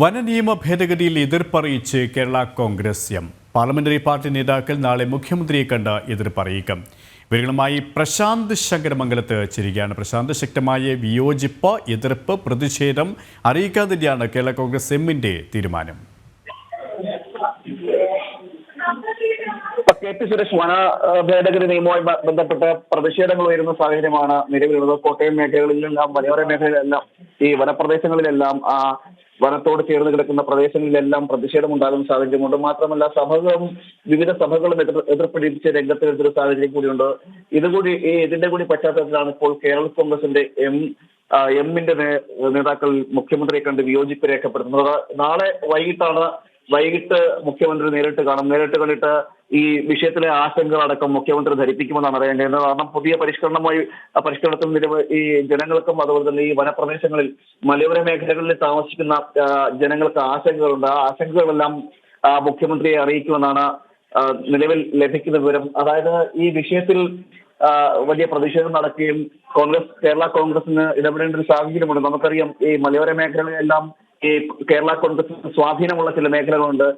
വനനിയമ ഭേദഗതിയിൽ എതിർപ്പറിയിച്ച് Kerala Congress M. Parliamentary party നേതാക്കൾ നാളെ മുഖ്യമന്ത്രിയെ കണ്ട് എതിർപ്പറിയിക്കും. ഇവരുമായി പ്രശാന്ത് ശങ്കരമംഗലത്ത് ചേരുകയാണ്. പ്രശാന്ത് ശക്തമായ വിയോജിപ്പ് എതിർപ്പ് പ്രതിഷേധം അറിയിക്കാതിരിയാണ് കേരള കോൺഗ്രസ് എമ്മിന്റെ തീരുമാനം. കെ പി സുരേഷ് വന ഭേദഗതി നിയമവുമായി ബന്ധപ്പെട്ട് പ്രതിഷേധങ്ങൾ ഉയരുന്ന സാഹചര്യമാണ് നിലവിലുള്ളത്. കോട്ടയം മേഖലകളിലെല്ലാം മലയോര മേഖലയിലെല്ലാം ഈ വനപ്രദേശങ്ങളിലെല്ലാം ആ വനത്തോട് ചേർന്ന് കിടക്കുന്ന പ്രദേശങ്ങളിലെല്ലാം പ്രതിഷേധം ഉണ്ടാകുന്ന സാഹചര്യമുണ്ട്. മാത്രമല്ല സഭകളും വിവിധ സഭകളും എതിർ എതിർപ്പിടിച്ച് രംഗത്ത് വരുന്നൊരു സാഹചര്യം കൂടിയുണ്ട്. ഇതുകൂടി ഈ ഇതിന്റെ കൂടി പശ്ചാത്തലത്തിലാണ് ഇപ്പോൾ കേരള കോൺഗ്രസിന്റെ എം എമ്മിന്റെ നേതാക്കൾ മുഖ്യമന്ത്രിയെ കണ്ട് വിയോജിപ്പ് രേഖപ്പെടുത്തുന്നത്. നാളെ വൈകിട്ടാണ് വൈകിട്ട് മുഖ്യമന്ത്രി നേരിട്ട് കാണും. നേരിട്ട് കണ്ടിട്ട് ഈ വിഷയത്തിലെ ആശങ്കകളടക്കം മുഖ്യമന്ത്രി ധരിപ്പിക്കുമെന്നാണ് അറിയേണ്ടത് കാരണം പുതിയ പരിഷ്കരണമായി പരിഷ്കരണത്തിൽ നിരവധി ഈ ജനങ്ങൾക്കും അതുപോലെ തന്നെ ഈ വനപ്രദേശങ്ങളിൽ മലയോര മേഖലകളിൽ താമസിക്കുന്ന ജനങ്ങൾക്ക് ആശങ്കകളുണ്ട്. ആ ആശങ്കകളെല്ലാം മുഖ്യമന്ത്രിയെ അറിയിക്കുമെന്നാണ് നിലവിൽ ലഭിക്കുന്ന വിവരം. അതായത് ഈ വിഷയത്തിൽ വലിയ പ്രതിഷേധം നടക്കുകയും കോൺഗ്രസ് കേരള കോൺഗ്രസിന് ഇടപെടേണ്ട ഒരു സാഹചര്യമുണ്ട്. നമുക്കറിയാം ഈ മലയോര മേഖലകളിലെല്ലാം ഈ കേരള കോൺഗ്രസിന് സ്വാധീനമുള്ള ചില മേഖലകളുണ്ട്.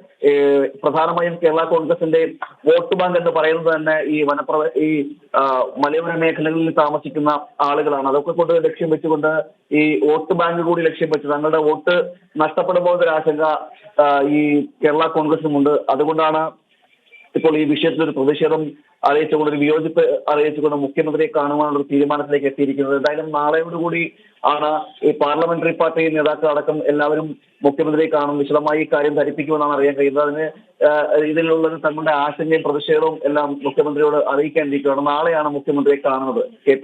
പ്രധാനമായും കേരള കോൺഗ്രസിന്റെ വോട്ട് ബാങ്ക് എന്ന് പറയുന്നത് തന്നെ ഈ വനപ്രവ ഈ മലയോര മേഖലകളിൽ താമസിക്കുന്ന ആളുകളാണ്. അതൊക്കെ കൊണ്ട് ലക്ഷ്യം വെച്ചുകൊണ്ട് ഈ വോട്ട് ബാങ്ക് കൂടി ലക്ഷ്യം വെച്ച് തങ്ങളുടെ വോട്ട് നഷ്ടപ്പെടുമ്പോൾ ഒരു ആശങ്ക ഈ കേരള കോൺഗ്രസിനുമുണ്ട്. അതുകൊണ്ടാണ് ഇപ്പോൾ ഈ വിഷയത്തിൽ ഒരു പ്രതിഷേധം അറിയിച്ചുകൊണ്ട് ഒരു വിയോജിപ്പ് അറിയിച്ചുകൊണ്ട് മുഖ്യമന്ത്രിയെ കാണുവാനുള്ള തീരുമാനത്തിലേക്ക് എത്തിയിരിക്കുന്നത്. എന്തായാലും നാളെയോടുകൂടി ആണ് ഈ പാർലമെന്ററി പാർട്ടി നേതാക്കൾ അടക്കം എല്ലാവരും മുഖ്യമന്ത്രിയെ കാണും വിശദമായി ഈ കാര്യം ധരിപ്പിക്കുമെന്നാണ് അറിയാൻ കഴിയുന്നത്. അതിന് ഇതിലുള്ള തങ്ങളുടെ ആശങ്കയും പ്രതിഷേധവും എല്ലാം മുഖ്യമന്ത്രിയോട് അറിയിക്കാനിരിക്കുകയാണ്. നാളെയാണ് മുഖ്യമന്ത്രിയെ കാണുന്നത് കെ